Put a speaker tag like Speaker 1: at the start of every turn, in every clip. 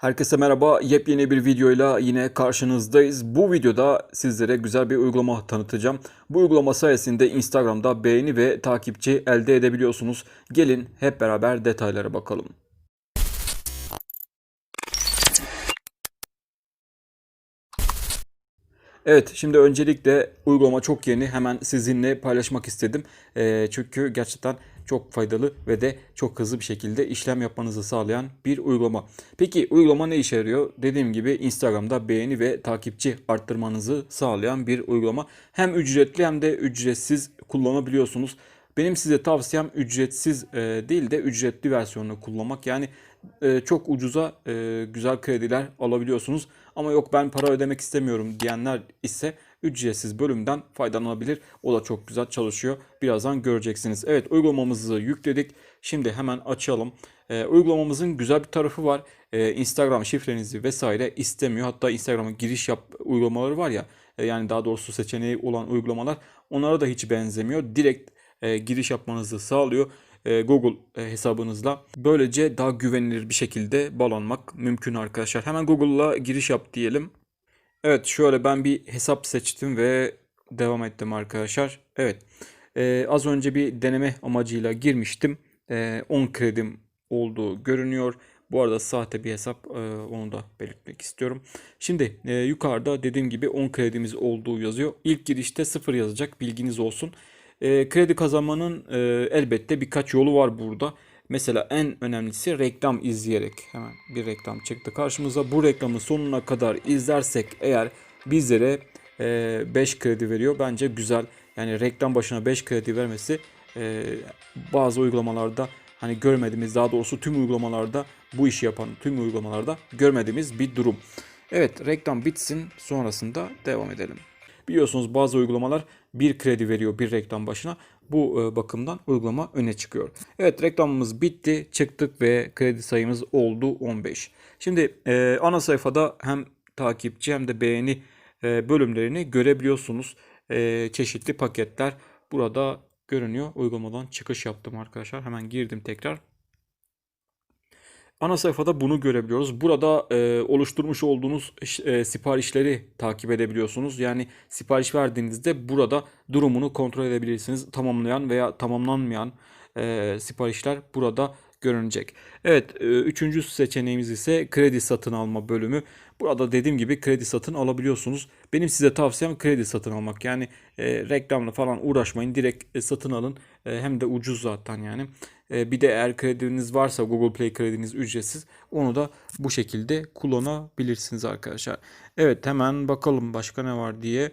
Speaker 1: Herkese merhaba. Yepyeni bir videoyla yine karşınızdayız. Bu videoda sizlere güzel bir uygulama tanıtacağım. Bu uygulama sayesinde Instagram'da beğeni ve takipçi elde edebiliyorsunuz. Gelin hep beraber detaylara bakalım. Evet, şimdi öncelikle uygulama çok yeni. Hemen sizinle paylaşmak istedim. Ee, çünkü gerçekten çok faydalı ve de çok hızlı bir şekilde işlem yapmanızı sağlayan bir uygulama. Peki uygulama ne işe yarıyor? Dediğim gibi Instagram'da beğeni ve takipçi arttırmanızı sağlayan bir uygulama. Hem ücretli hem de ücretsiz kullanabiliyorsunuz. Benim size tavsiyem ücretsiz e, değil de ücretli versiyonunu kullanmak. Yani e, çok ucuza e, güzel krediler alabiliyorsunuz. Ama yok ben para ödemek istemiyorum diyenler ise ücretsiz bölümden faydalanabilir. O da çok güzel çalışıyor. Birazdan göreceksiniz. Evet uygulamamızı yükledik. Şimdi hemen açalım. E, uygulamamızın güzel bir tarafı var. E, Instagram şifrenizi vesaire istemiyor. Hatta Instagram'a giriş yap uygulamaları var ya. e, yani daha doğrusu seçeneği olan uygulamalar onlara da hiç benzemiyor. Direkt e, giriş yapmanızı sağlıyor e, Google e, hesabınızla. Böylece daha güvenilir bir şekilde bağlanmak mümkün arkadaşlar. Hemen Google'la giriş yap diyelim. Evet şöyle ben bir hesap seçtim ve devam ettim arkadaşlar. Evet e, az önce bir deneme amacıyla girmiştim. E, 10 kredim olduğu görünüyor. Bu arada sahte bir hesap e, onu da belirtmek istiyorum. Şimdi e, yukarıda dediğim gibi 10 kredimiz olduğu yazıyor. İlk girişte 0 yazacak bilginiz olsun. E, kredi kazanmanın e, elbette birkaç yolu var burada. Mesela en önemlisi reklam izleyerek. Hemen bir reklam çıktı karşımıza. Bu reklamı sonuna kadar izlersek eğer bizlere e, 5 kredi veriyor. Bence güzel. Yani reklam başına 5 kredi vermesi e, bazı uygulamalarda hani görmediğimiz daha doğrusu tüm uygulamalarda bu işi yapan tüm uygulamalarda görmediğimiz bir durum. Evet reklam bitsin sonrasında devam edelim. Biliyorsunuz bazı uygulamalar bir kredi veriyor bir reklam başına. Bu e, bakımdan uygulama öne çıkıyor. Evet reklamımız bitti. Çıktık ve kredi sayımız oldu 15. Şimdi e, ana sayfada hem takipçi hem de beğeni e, bölümlerini görebiliyorsunuz. E, çeşitli paketler burada görünüyor. Uygulamadan çıkış yaptım arkadaşlar. Hemen girdim tekrar. Ana sayfada bunu görebiliyoruz. Burada e, oluşturmuş olduğunuz e, siparişleri takip edebiliyorsunuz. Yani sipariş verdiğinizde burada durumunu kontrol edebilirsiniz. Tamamlayan veya tamamlanmayan e, siparişler burada görünecek. Evet, e, üçüncü seçeneğimiz ise kredi satın alma bölümü. Burada dediğim gibi kredi satın alabiliyorsunuz. Benim size tavsiyem kredi satın almak. Yani e, reklamla falan uğraşmayın. Direkt e, satın alın. E, hem de ucuz zaten yani. E, bir de eğer krediniz varsa Google Play krediniz ücretsiz. Onu da bu şekilde kullanabilirsiniz arkadaşlar. Evet hemen bakalım başka ne var diye.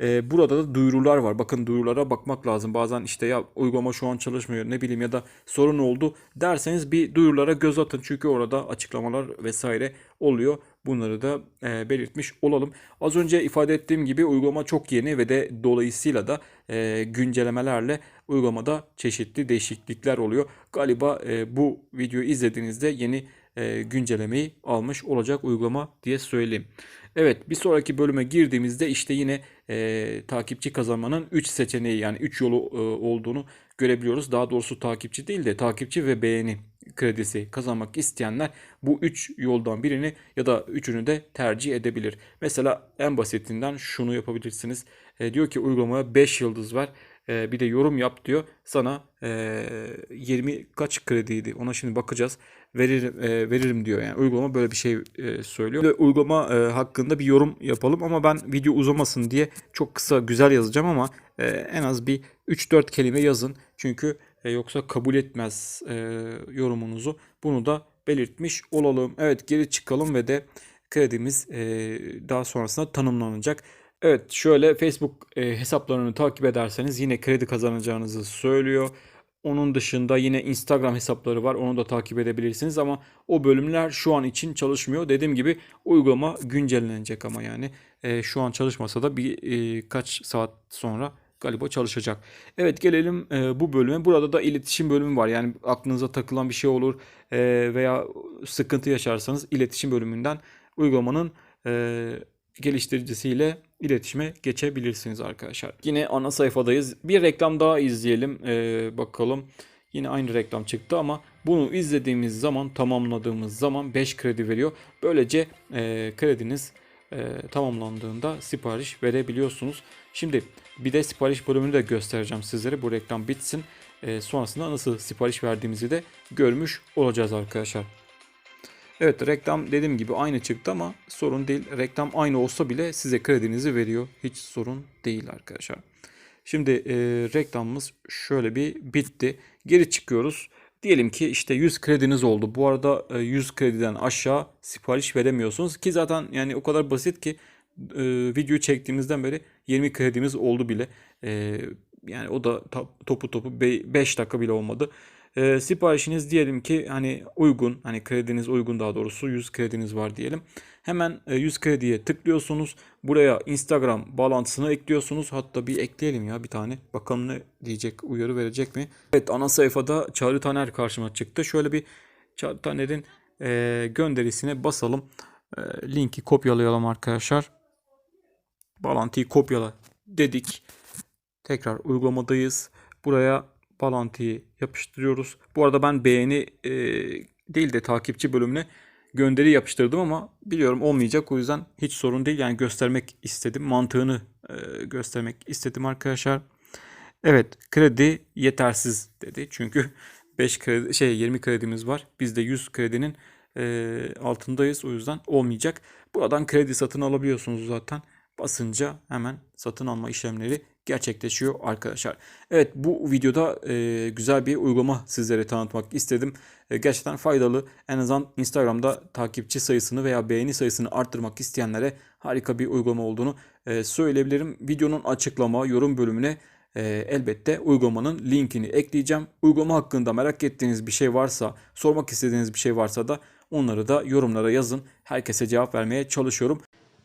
Speaker 1: Ee, burada da duyurular var. Bakın duyurulara bakmak lazım. Bazen işte ya uygulama şu an çalışmıyor ne bileyim ya da sorun oldu derseniz bir duyurulara göz atın. Çünkü orada açıklamalar vesaire oluyor. Bunları da e, belirtmiş olalım. Az önce ifade ettiğim gibi uygulama çok yeni ve de dolayısıyla da e, güncellemelerle uygulamada çeşitli değişiklikler oluyor. Galiba e, bu videoyu izlediğinizde yeni e, güncellemeyi almış olacak uygulama diye söyleyeyim. Evet bir sonraki bölüme girdiğimizde işte yine e, takipçi kazanmanın 3 seçeneği yani 3 yolu e, olduğunu görebiliyoruz. Daha doğrusu takipçi değil de takipçi ve beğeni kredisi kazanmak isteyenler bu 3 yoldan birini ya da üçünü de tercih edebilir. Mesela en basitinden şunu yapabilirsiniz. E, diyor ki uygulamaya 5 yıldız ver e, bir de yorum yap diyor. Sana e, 20 kaç krediydi ona şimdi bakacağız. Veririm, e, veririm diyor yani uygulama böyle bir şey e, söylüyor. Ve uygulama e, hakkında bir yorum yapalım ama ben video uzamasın diye çok kısa güzel yazacağım ama e, en az bir 3-4 kelime yazın. Çünkü e, yoksa kabul etmez e, yorumunuzu. Bunu da belirtmiş olalım. Evet geri çıkalım ve de kredimiz e, daha sonrasında tanımlanacak. Evet şöyle Facebook e, hesaplarını takip ederseniz yine kredi kazanacağınızı söylüyor. Onun dışında yine Instagram hesapları var. Onu da takip edebilirsiniz ama o bölümler şu an için çalışmıyor. Dediğim gibi uygulama güncellenecek ama yani e, şu an çalışmasa da bir e, kaç saat sonra galiba çalışacak. Evet gelelim e, bu bölüme. Burada da iletişim bölümü var. Yani aklınıza takılan bir şey olur e, veya sıkıntı yaşarsanız iletişim bölümünden uygulamanın e, geliştiricisiyle iletişime geçebilirsiniz arkadaşlar. Yine ana sayfadayız. Bir reklam daha izleyelim. Ee, bakalım. Yine aynı reklam çıktı ama Bunu izlediğimiz zaman tamamladığımız zaman 5 kredi veriyor. Böylece e, krediniz e, tamamlandığında sipariş verebiliyorsunuz. Şimdi bir de sipariş bölümünü de göstereceğim sizlere. Bu reklam bitsin. E, sonrasında nasıl sipariş verdiğimizi de görmüş olacağız arkadaşlar. Evet reklam dediğim gibi aynı çıktı ama sorun değil. Reklam aynı olsa bile size kredinizi veriyor. Hiç sorun değil arkadaşlar. Şimdi e, reklamımız şöyle bir bitti. Geri çıkıyoruz. Diyelim ki işte 100 krediniz oldu. Bu arada e, 100 krediden aşağı sipariş veremiyorsunuz ki zaten yani o kadar basit ki e, videoyu çektiğimizden beri 20 kredimiz oldu bile. E, yani o da topu topu 5 dakika bile olmadı. E, siparişiniz diyelim ki hani uygun, hani krediniz uygun daha doğrusu 100 krediniz var diyelim. Hemen e, 100 krediye tıklıyorsunuz. Buraya Instagram bağlantısını ekliyorsunuz. Hatta bir ekleyelim ya bir tane. Bakalım ne diyecek, uyarı verecek mi? Evet ana sayfada Çağrı Taner karşıma çıktı. Şöyle bir Çağrı Taner'in e, gönderisine basalım. E, linki kopyalayalım arkadaşlar. Bağlantıyı kopyala dedik. Tekrar uygulamadayız. Buraya bağlantıyı yapıştırıyoruz. Bu arada ben beğeni e, değil de takipçi bölümüne gönderi yapıştırdım ama biliyorum olmayacak. O yüzden hiç sorun değil. Yani göstermek istedim. Mantığını e, göstermek istedim arkadaşlar. Evet kredi yetersiz dedi. Çünkü 5 kredi şey 20 kredimiz var. Biz de 100 kredinin e, altındayız. O yüzden olmayacak. Buradan kredi satın alabiliyorsunuz zaten. Basınca hemen satın alma işlemleri gerçekleşiyor arkadaşlar. Evet bu videoda e, güzel bir uygulama sizlere tanıtmak istedim. E, gerçekten faydalı. En azından Instagram'da takipçi sayısını veya beğeni sayısını arttırmak isteyenlere harika bir uygulama olduğunu e, söyleyebilirim. Videonun açıklama, yorum bölümüne e, elbette uygulamanın linkini ekleyeceğim. Uygulama hakkında merak ettiğiniz bir şey varsa, sormak istediğiniz bir şey varsa da onları da yorumlara yazın. Herkese cevap vermeye çalışıyorum.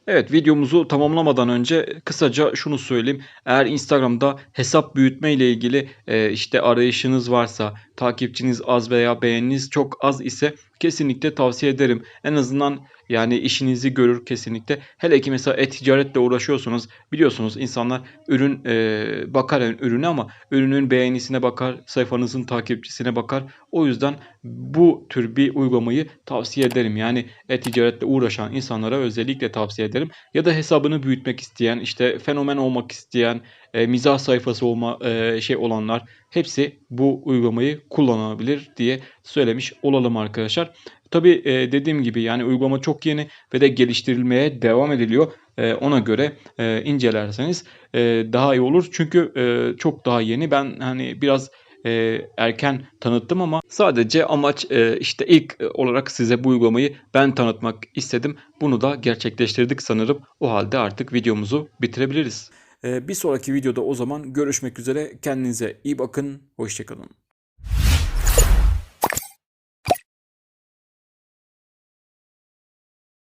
Speaker 1: Evet videomuzu tamamlamadan önce kısaca şunu söyleyeyim. Eğer Instagram'da hesap büyütme ile ilgili e, işte arayışınız varsa, takipçiniz az veya beğeniniz çok az ise kesinlikle tavsiye ederim. En azından yani işinizi görür kesinlikle. Hele ki mesela e-ticaretle uğraşıyorsunuz. Biliyorsunuz insanlar ürün e, bakar ürüne ama ürünün beğenisine bakar, sayfanızın takipçisine bakar. O yüzden bu tür bir uygulamayı tavsiye ederim. Yani e-ticaretle uğraşan insanlara özellikle tavsiye ederim. Ya da hesabını büyütmek isteyen, işte fenomen olmak isteyen, e, mizah sayfası olma e, şey olanlar hepsi bu uygulamayı kullanabilir diye söylemiş olalım arkadaşlar. Tabi e, dediğim gibi yani uygulama çok yeni ve de geliştirilmeye devam ediliyor. E, ona göre e, incelerseniz e, daha iyi olur. Çünkü e, çok daha yeni. Ben hani biraz e, erken tanıttım ama sadece amaç e, işte ilk olarak size bu uygulamayı ben tanıtmak istedim. Bunu da gerçekleştirdik sanırım. O halde artık videomuzu bitirebiliriz. E, bir sonraki videoda o zaman görüşmek üzere. Kendinize iyi bakın. Hoşçakalın.